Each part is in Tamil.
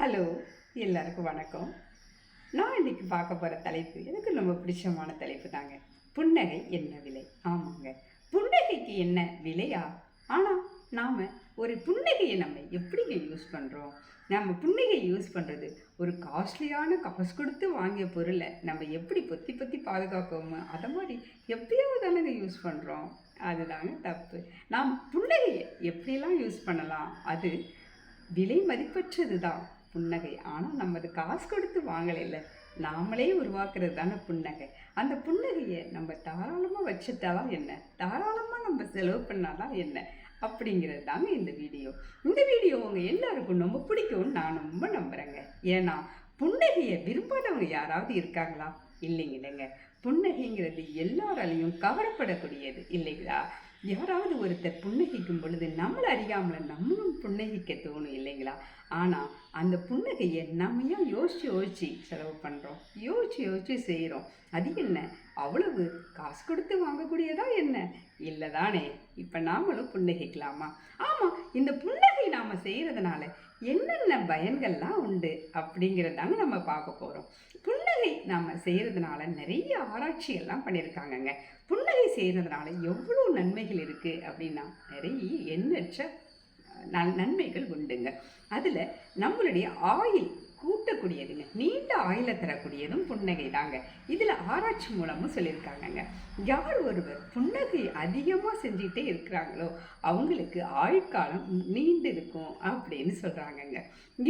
ஹலோ எல்லாருக்கும் வணக்கம். நான் இன்றைக்கி பார்க்க போகிற தலைப்பு எனக்கு ரொம்ப பிடிச்சமான தலைப்பு தாங்க. புன்னகை என்ன விலை? ஆமாங்க. புன்னகைக்கு என்ன விலையா? ஆனால் நாம் ஒரு புன்னகையை நம்ம எப்படிங்க யூஸ் பண்ணுறோம் நம்ம புன்னகை யூஸ் பண்ணுறது ஒரு காஸ்ட்லியான காசு கொடுத்து வாங்கிய பொருளை நம்ம எப்படி பொத்தி பொத்தி பாதுகாக்கோமோ அதை மாதிரி எப்பயாவது தானேங்க யூஸ் பண்ணுறோம் அதுதாங்க தப்பு. நாம் புன்னகையை எப்படிலாம் யூஸ் பண்ணலாம்? அது விலை மதிப்பற்றது தான் புன்னகை. ஆனால் நம்ம அது காசு கொடுத்து வாங்கலைல்ல. நாமளே உருவாக்குறது தானே புன்னகை. அந்த புன்னகையை நம்ம தாராளமாக வச்சுட்டாலாம் என்ன? தாராளமாக நம்ம செலவு பண்ணாதான் என்ன? அப்படிங்கிறது தாங்க இந்த வீடியோ. இந்த வீடியோ உங்கள் எல்லாருக்கும் ரொம்ப பிடிக்கும்னு நான் ரொம்ப நம்புகிறேங்க ஏன்னா புன்னகையை விரும்பாதவங்க யாராவது இருக்காங்களா? இல்லைங்க இல்லைங்க புன்னகைங்கிறது எல்லாராலையும் கவரப்படக்கூடியது இல்லைங்களா? யாராவது ஒருத்தர் புன்னகிக்கும் பொழுது நம்மளை அறியாமல் நம்மளும் புன்னகிக்க தோணும் இல்லைங்களா? ஆனால் அந்த புன்னகையை நம்ம ஏன் யோசித்து செலவு பண்ணுறோம் யோசித்து யோசித்து செய்கிறோம் அது என்ன? அவ்வளவு காசு கொடுத்து வாங்கக்கூடியதா என்ன? இல்லை தானே இப்போ நாமளும் புன்னகைக்கலாமா? ஆமாம் இந்த புன்னகை நாம் செய்கிறதுனால என்னென்ன பயன்கள்லாம் உண்டு அப்படிங்கிறதாங்க நம்ம பார்க்க போகிறோம் புன்னகை நாம் செய்கிறதுனால நிறைய ஆராய்ச்சிகள்லாம் பண்ணியிருக்காங்கங்க புன்னகை செய்கிறதுனால எவ்வளோ நன்மைகள் இருக்குது அப்படின்னா நிறைய எண்ணற்ற நல் நன்மைகள் உண்டுங்க. அதில் நம்மளுடைய ஆயில் கூட்டக்கூடியதுங்க. நீண்ட ஆயில தரக்கூடியதும் புன்னகை தாங்க இதில் ஆராய்ச்சி மூலமும் சொல்லியிருக்காங்கங்க. யார் ஒருவர் புன்னகை அதிகமாக செஞ்சுக்கிட்டே இருக்கிறாங்களோ அவங்களுக்கு ஆயுட்காலம் நீண்டு இருக்கும் அப்படின்னு சொல்கிறாங்கங்க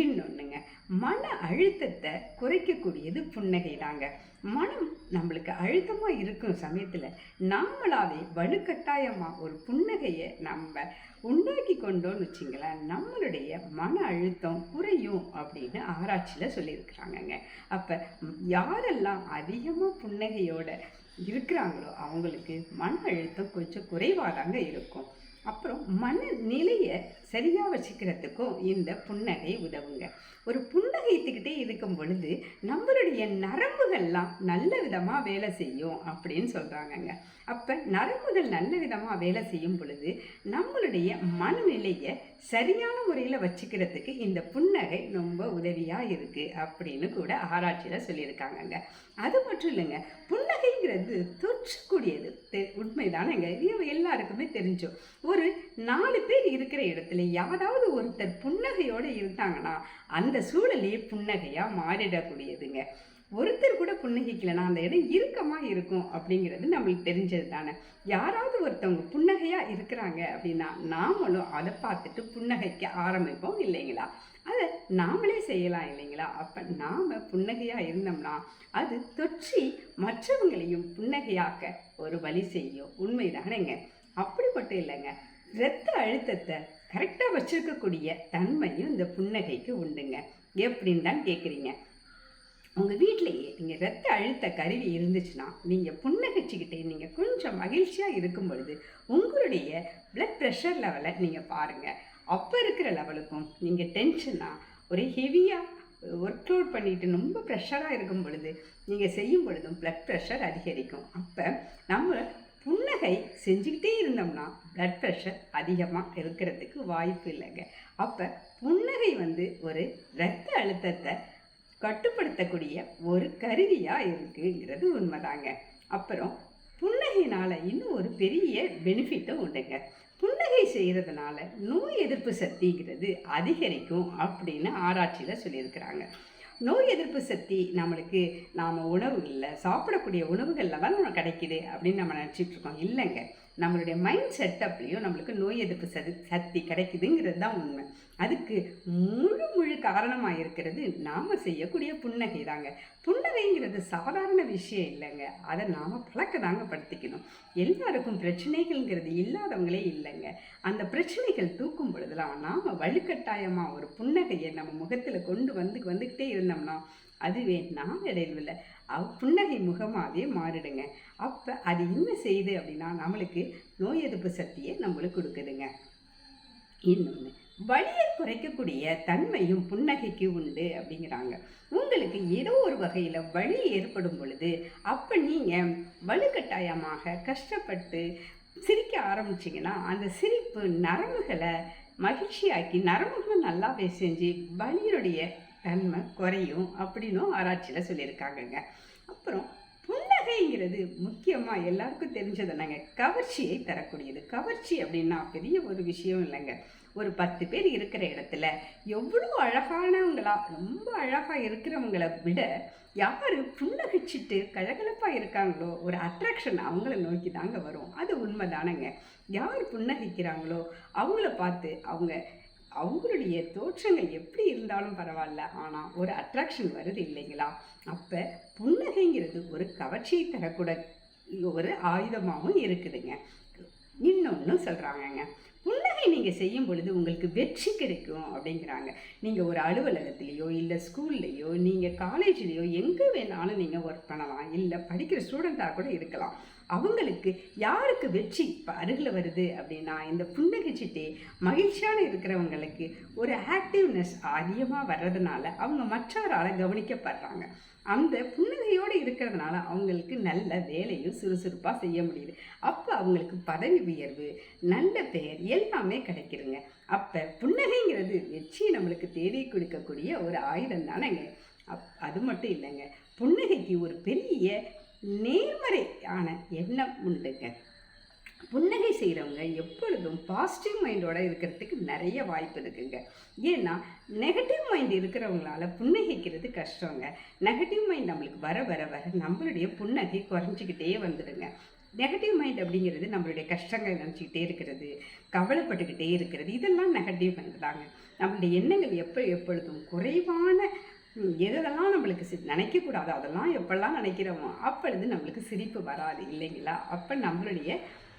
இன்னொன்றுங்க மன அழுத்தத்தை குறைக்கக்கூடியது புன்னகை தாங்க மனம் நம்மளுக்கு அழுத்தமாக இருக்கும் சமயத்தில் நாமளாவே வலுக்கட்டாயமாக ஒரு புன்னகையை நம்ம உண்டாக்கி கொண்டோன்னு வச்சிங்களேன் நம்மளுடைய மன அழுத்தம் குறையும் அப்படின்னு ஆராய்ச்சியில் சொல்லியிருக்கிறாங்கங்க. அப்போ யாரெல்லாம் அதிகமாக புன்னகையோட இருக்கிறாங்களோ அவங்களுக்கு மன அழுத்தம் கொஞ்சம் குறைவாக தாங்க இருக்கும். அப்புறம் மனநிலையை சரியாக வச்சுக்கிறதுக்கும் இந்த புன்னகை உதவுங்க. ஒரு புன்னகைத்துக்கிட்டே இருக்கும் பொழுது நம்மளுடைய நரம்புகள்லாம் நல்ல விதமாக வேலை செய்யும் அப்படின்னு சொல்கிறாங்கங்க அப்போ நரம்புகள் நல்ல விதமாக வேலை செய்யும் பொழுது நம்மளுடைய மனநிலையை சரியான முறையில் வச்சுக்கிறதுக்கு இந்த புன்னகை ரொம்ப உதவியாக இருக்குது அப்படின்னு கூட ஆராய்ச்சியில் சொல்லியிருக்காங்கங்க. அது மட்டும் இல்லைங்க அப்படிங்கிறது தொற்றக்கூடியது தெ- உண்மைதானேங்க இது எல்லாருக்குமே தெரிஞ்சோம் ஒரு நாலு பேர் இருக்கிற இடத்துல யாராவது ஒருத்தர் புன்னகையோடு இருந்தாங்கன்னா அந்த சூழலே புன்னகையாக மாறிடக்கூடியதுங்க. ஒருத்தர் கூட புன்னகைக்கலைன்னா அந்த இடம் இறுக்கமாக இருக்கும் அப்படிங்கிறது நம்மளுக்கு தெரிஞ்சது தானே யாராவது ஒருத்தவங்க புன்னகையாக இருக்கிறாங்க அப்படின்னா நாமளும் அதை பார்த்துட்டு புன்னகைக்க ஆரம்பிப்போம் இல்லைங்களா? அதை நாமளே செய்யலாம் இல்லைங்களா? அப்போ நாம் புன்னகையாக இருந்தோம்னா அது தொற்றி மற்றவங்களையும் புன்னகையாக்க ஒரு வழி செய்யும். உண்மைதானேங்க? மட்டும் இல்லைங்க. இரத்த அழுத்தத்தை கரெக்டாக வச்சுருக்கக்கூடிய தன்மையும் இந்த புன்னகைக்கு உண்டுங்க. எப்படின்னு தான் கேட்குறீங்க உங்கள் வீட்டிலேயே நீங்கள் ரத்த அழுத்த கருவி இருந்துச்சுன்னா நீங்கள் புன்னகைச்சிக்கிட்டே நீங்கள் கொஞ்சம் மகிழ்ச்சியாக இருக்கும் பொழுது உங்களுடைய ப்ளட் ப்ரெஷர் லெவலை நீங்கள் பாருங்கள் அப்போ இருக்கிற லெவலுக்கும் நீங்கள் டென்ஷனாக ஒரு ஹெவியாக ஒர்க் அவுட் பண்ணிட்டு ரொம்ப ப்ரெஷராக இருக்கும் பொழுது நீங்கள் செய்யும் பொழுதும் ப்ளட் ப்ரெஷர் அதிகரிக்கும். அப்போ நம்ம புன்னகை செஞ்சுக்கிட்டே இருந்தோம்னா ப்ளட் ப்ரெஷர் அதிகமாக இருக்கிறதுக்கு வாய்ப்பு இல்லைங்க. அப்போ புன்னகை வந்து ஒரு இரத்த அழுத்தத்தை கட்டுப்படுத்தக்கூடிய ஒரு கருவியாக இருக்குங்கிறது உண்மைதாங்க. அப்புறம் புன்னகையினால் இன்னும் ஒரு பெரிய பெனிஃபிட்டும் உண்டுங்க. புன்னகை செய்கிறதுனால நோய் எதிர்ப்பு சக்திங்கிறது அதிகரிக்கும் அப்படின்னு ஆராய்ச்சியில் சொல்லியிருக்கிறாங்க. நோய் எதிர்ப்பு சக்தி நம்மளுக்கு நாம் உணவுகளில் சாப்பிடக்கூடிய உணவுகளில் தான் நம்ம கிடைக்குது அப்படின்னு நம்ம நினச்சிட்ருக்கோம் இல்லைங்க. நம்மளுடைய மைண்ட் செட்டப்லேயும் நம்மளுக்கு நோய் எதிர்ப்பு சதி சக்தி கிடைக்குதுங்கிறது தான் உண்மை. அதுக்கு முழு முழு காரணமாக இருக்கிறது நாம் செய்யக்கூடிய புன்னகை தாங்க. புன்னகைங்கிறது சாதாரண விஷயம் இல்லைங்க. அதை நாம் பழக்க தாங்க படுத்திக்கணும். எல்லாருக்கும் பிரச்சனைகள்ங்கிறது இல்லாதவங்களே இல்லைங்க. அந்த பிரச்சனைகள் தூக்கும் பொழுதுலாம் நாம் வலுக்கட்டாயமாக ஒரு புன்னகையை நம்ம முகத்தில் கொண்டு வந்து வந்துக்கிட்டே இருந்தோம்னா அதுவே நாளடைவில் அவ் புன்னகை முகமாகவே மாறிடுங்க. அப்போ அது என்ன செய்யுது அப்படின்னா நம்மளுக்கு நோய் எதிர்ப்பு சக்தியை நம்மளுக்கு கொடுக்குதுங்க. இன்னொன்று வலியை குறைக்கக்கூடிய தன்மையும் புன்னகைக்கு உண்டு அப்படிங்கிறாங்க. உங்களுக்கு ஏதோ ஒரு வகையில் வலி ஏற்படும் பொழுது அப்போ நீங்கள் வலுக்கட்டாயமாக கஷ்டப்பட்டு சிரிக்க ஆரம்பிச்சிங்கன்னா அந்த சிரிப்பு நரம்புகளை மகிழ்ச்சியாக்கி நரம்புகளை நல்லாவே செஞ்சு வலியுடைய நன்மை குறையும் அப்படின்னும் ஆராய்ச்சியில் சொல்லியிருக்காங்கங்க. அப்புறம் புன்னகைங்கிறது முக்கியமாக எல்லாருக்கும் தெரிஞ்சதுனாங்க கவர்ச்சியை தரக்கூடியது. கவர்ச்சி அப்படின்னா பெரிய ஒரு விஷயம் இல்லைங்க. ஒரு பத்து பேர் இருக்கிற இடத்துல எவ்வளோ அழகானவங்களா ரொம்ப அழகாக இருக்கிறவங்கள விட யார் புன்னகிச்சிட்டு கழகலப்பாக இருக்காங்களோ ஒரு அட்ராக்ஷன் அவங்கள நோக்கி தாங்க வரும். அது உண்மைதானங்க. யார் புன்னகிக்கிறாங்களோ அவங்கள பார்த்து அவங்க அவங்களுடைய தோற்றங்கள் எப்படி இருந்தாலும் பரவாயில்ல. ஆனால் ஒரு அட்ராக்ஷன் வருது இல்லைங்களா? அப்போ புன்னகைங்கிறது ஒரு கவர்ச்சியை தரக்கூட ஒரு ஆயுதமாகவும் இருக்குதுங்க. இன்னொன்று சொல்கிறாங்கங்க புன்னகை நீங்கள் செய்யும் பொழுது உங்களுக்கு வெற்றி கிடைக்கும் அப்படிங்கிறாங்க. நீங்கள் ஒரு அலுவலகத்திலேயோ இல்லை ஸ்கூல்லையோ நீங்கள் காலேஜ்லேயோ எங்கே வேணாலும் நீங்கள் ஒர்க் பண்ணலாம். இல்லை படிக்கிற ஸ்டூடெண்ட்டாக கூட இருக்கலாம். அவங்களுக்கு யாருக்கு வெற்றி இப்போ அருகில் வருது அப்படின்னா இந்த புன்னகைச்சிட்டே மகிழ்ச்சியான இருக்கிறவங்களுக்கு ஒரு ஆக்டிவ்னஸ் அதிகமாக வர்றதுனால அவங்க மற்றவரால் கவனிக்கப்படுறாங்க. அந்த புன்னகையோடு இருக்கிறதுனால அவங்களுக்கு நல்ல வேலையும் சுறுசுறுப்பாக செய்ய முடியுது. அப்போ அவங்களுக்கு பதவி உயர்வு நல்ல பெயர் எல்லாமே கிடைக்கிதுங்க. அப்போ புன்னகைங்கிறது வெற்றி நம்மளுக்கு தேடி கொடுக்கக்கூடிய ஒரு ஆயுதம் தானேங்க. அப் அது மட்டும் இல்லைங்க. புன்னகைக்கு ஒரு பெரிய நேர்மறையான எண்ணம் உண்டுங்க. புன்னகை செய்கிறவங்க எப்பொழுதும் பாசிட்டிவ் மைண்டோட இருக்கிறதுக்கு நிறைய வாய்ப்பு இருக்குங்க. ஏன்னா நெகட்டிவ் மைண்ட் இருக்கிறவங்களால புன்னகைக்கிறது கஷ்டங்க. நெகட்டிவ் மைண்ட் நம்மளுக்கு வர வர வர நம்மளுடைய புன்னகை குறைஞ்சிக்கிட்டே வந்துடுங்க. நெகட்டிவ் மைண்ட் அப்படிங்கிறது நம்மளுடைய கஷ்டங்கள் நினச்சிக்கிட்டே இருக்கிறது கவலைப்பட்டுக்கிட்டே இருக்கிறது இதெல்லாம் நெகட்டிவ் மைண்ட் தாங்க. நம்மளுடைய எண்ணங்கள் எப்போ எப்பொழுதும் குறைவான எதெல்லாம் நம்மளுக்கு சி நினைக்கக்கூடாதோ அதெல்லாம் எப்பெல்லாம் நினைக்கிறோமோ அப்பொழுது நம்மளுக்கு சிரிப்பு வராது இல்லைங்களா? அப்போ நம்மளுடைய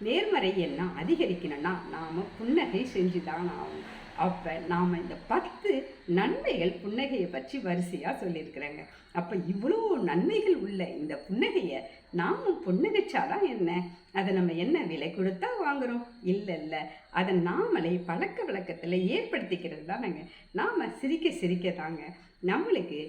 நேர்மறை எண்ணம் அதிகரிக்கணும்னா நாம் புன்னகை செஞ்சு தான் ஆகும் அப்போ நாம் இந்த பத்து நன்மைகள் புன்னகையை பற்றி வரிசையாக சொல்லியிருக்கிறேங்க. அப்போ இவ்வளோ நன்மைகள் உள்ள இந்த புன்னகையை நாமும் புன்னகைச்சாதான் என்ன? அதை நம்ம என்ன விலை கொடுத்தா வாங்குறோம்? இல்லை இல்லை. அதை நாமளே பழக்க வழக்கத்தில் ஏற்படுத்திக்கிறது தானேங்க நாம் சிரிக்க சிரிக்க தாங்க நம்மளுக்கு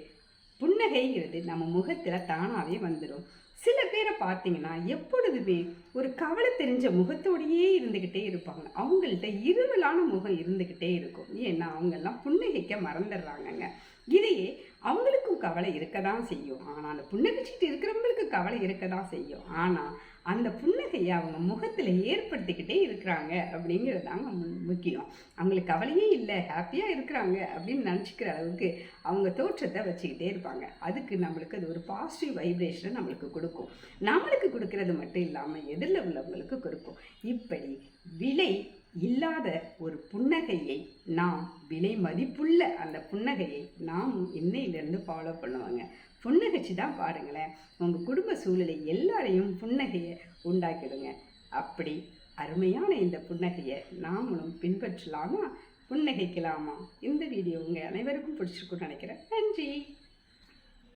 புன்னகைங்கிறது நம்ம முகத்தில் தானாகவே வந்துடும் சில பேரை பார்த்தீங்கன்னா எப்பொழுதுமே ஒரு கவலை தெரிஞ்ச முகத்தோடையே இருந்துக்கிட்டே இருப்பாங்க. அவங்கள்ட்ட இருவலான முகம் இருந்துக்கிட்டே இருக்கும். ஏன்னா அவங்கெல்லாம் புன்னகைக்க மறந்துடுறாங்கங்க. இதையே அவங்களுக்கு கவலை இருக்க தான் செய்யும். ஆனால் அந்த புன்னகைச்சிட்டு இருக்கிறவங்களுக்கு கவலை இருக்க தான் செய்யும். ஆனால் அந்த புன்னகையை அவங்க முகத்தில் ஏற்படுத்திக்கிட்டே இருக்கிறாங்க அப்படிங்கிறது தாங்க மு- முக்கியம். அவங்களுக்கு கவலையே இல்லை ஹாப்பியாக இருக்கிறாங்க அப்படின்னு நினச்சிக்கிற அளவுக்கு அவங்க தோற்றத்தை வச்சுக்கிட்டே இருப்பாங்க. அதுக்கு நம்மளுக்கு அது ஒரு பாசிட்டிவ் வைப்ரேஷனை நம்மளுக்கு கொடுக்கும். நம்மளுக்கு கொடுக்கறது மட்டும் இல்லாமல் எதிரில் உள்ளவங்களுக்கு கொடுக்கும். இப்படி விலை இல்லாத ஒரு புன்னகையை நாம் விலை மதிப்புள்ள அந்த புன்னகையை நாம் இன்னையிலேருந்து ஃபாலோ பண்ணுவாங்க. புன்னகைச்சு தான் பாருங்களேன். உங்கள் குடும்ப சூழலை எல்லாரையும் புன்னகையை உண்டாக்கிடுங்க. அப்படி அருமையான இந்த புன்னகையை நாமளும் பின்பற்றலாமா? புன்னகைக்கலாமா? இந்த வீடியோ உங்கள் அனைவருக்கும் பிடிச்சிருக்குன்னு நினைக்கிறேன். நன்றி.